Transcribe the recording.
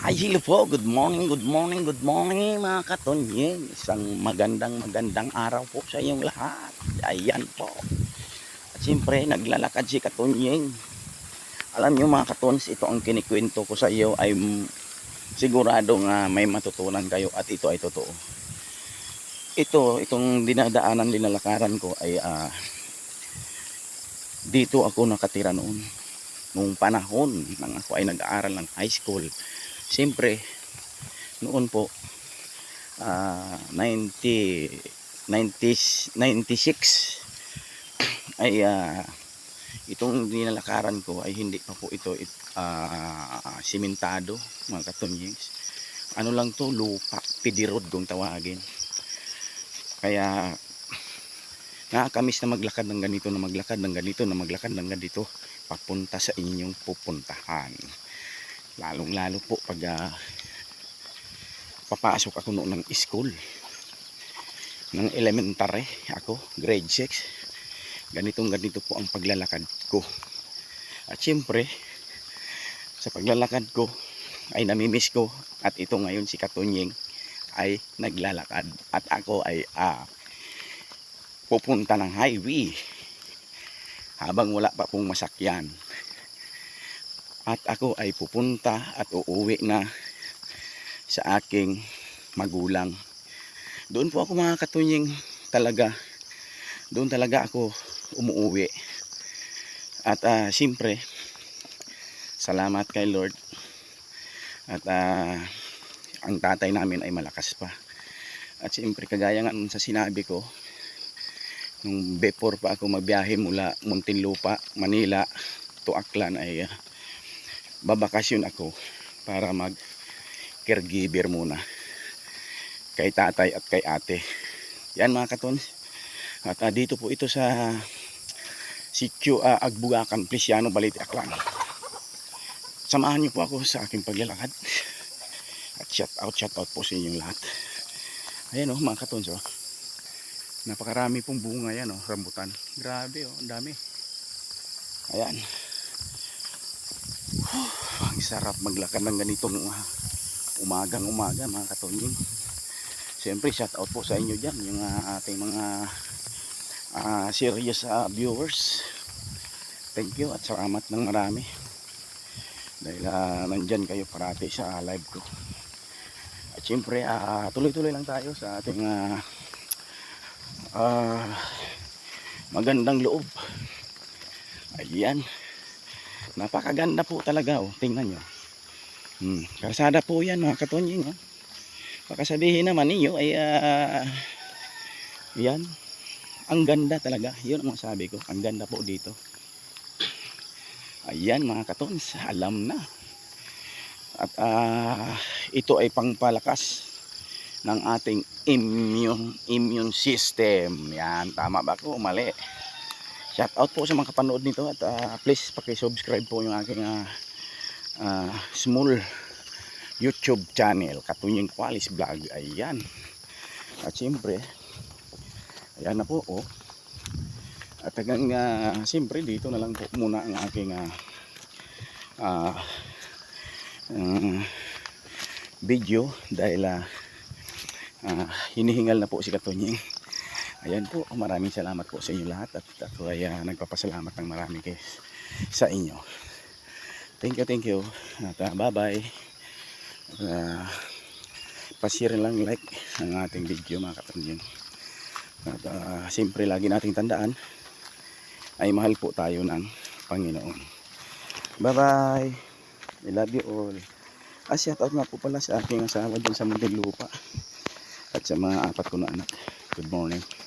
Ay, hello po. Good morning, good morning, good morning mga katonyeng. Isang magandang magandang araw po sa inyong lahat. Ayan po. At siyempre, naglalakad si katonyeng. Alam niyo mga katons, ito ang kinikwento ko sa iyo ay sigurado nga may matutunan kayo at ito ay totoo. Ito, itong dinadaanan, linalakaran ko ay ah, dito ako nakatira noon. Nung panahon nang ako ay nag-aaral ng high school. Siyempre, noon po, ah 90, 90, 96, ay ah, itong dinalakaran ko ay hindi pa po ito it, ah, simentado, mga katonyings. Ano lang to, lupa, pidirod kung tawagin. Kaya, nakakamis na maglakad ng ganito, na maglakad ng ganito, na maglakad ng ganito, papunta sa inyong pupuntahan lalong lalo po pag ah, papasok ako noon ng school. Ng elementary ako grade 6 ganitong ganito po ang paglalakad ko. At syempre sa paglalakad ko ay namimiss ko at ito ngayon si Katunyeng ay naglalakad at ako ay ah, pupunta ng highway habang wala pa pong masakyan at ako ay pupunta at uuwi na sa aking magulang. Doon po ako mga katunying talaga. Doon talaga ako umuwi. At ah, siyempre, salamat kay Lord. At ah, ang tatay namin ay malakas pa. At siyempre, kagaya nga sa sinabi ko, nung before pa ako magbiyahe mula Muntinlupa, Manila to Aklan ay ah, babakasyon ako para mag caregiver muna. Kay tatay at kay ate. Yan mga katon at ah, dito po ito sa sityo uh, Agbugakan Plesiano Balite Aklan. Samahan niyo po ako sa aking paglalakad. At shout out shout out po sa inyong lahat. Ayan o oh, mga katon so, napakarami pong bunga yan oh, rambutan. Grabe oh, ang dami. Ayan sarap maglakad ng ganitong uh, umagang umaga mga katonying siyempre shout out po sa inyo dyan yung uh, ating mga uh, serious uh, viewers. Thank you at salamat ng marami. Dahil uh, nandyan kayo parati sa live ko. At siyempre uh, tuloy tuloy lang tayo sa ating uh, uh, magandang loob. Ayan napakaganda po talaga oh. tingnan nyo. Hmm. karsada po yan mga katonying oh. baka sabihin naman ninyo ay uh, yan. Ang ganda talaga. Yun ang sabi ko. Ang ganda po dito. Ayan mga katons. Alam na. At uh, ito ay pangpalakas ng ating immune immune system. Yan. Tama ba ko mali shout out po sa mga kapanood nito at uh, please paki-subscribe po yung aking uh, uh, small YouTube channel Katunying Qualis Vlog. Ayan. At siyempre ayan na po oh. At hanggang uh, siyempre dito na lang po muna ang aking uh, uh, video dahil uh, uh, hinihingal na po si Katunying Ayan po, maraming salamat po sa inyo lahat at ako ay uh, nagpapasalamat ng marami kay sa inyo. Thank you, thank you. At uh, bye-bye. Uh, pasirin lang like ang ating video mga kapatid. At uh, siyempre lagi nating tandaan ay mahal po tayo ng Panginoon. Bye-bye. I love you all. Ah, shout out nga po pala sa aking asawa dyan sa Muntinlupa at sa mga apat ko na anak. Good morning.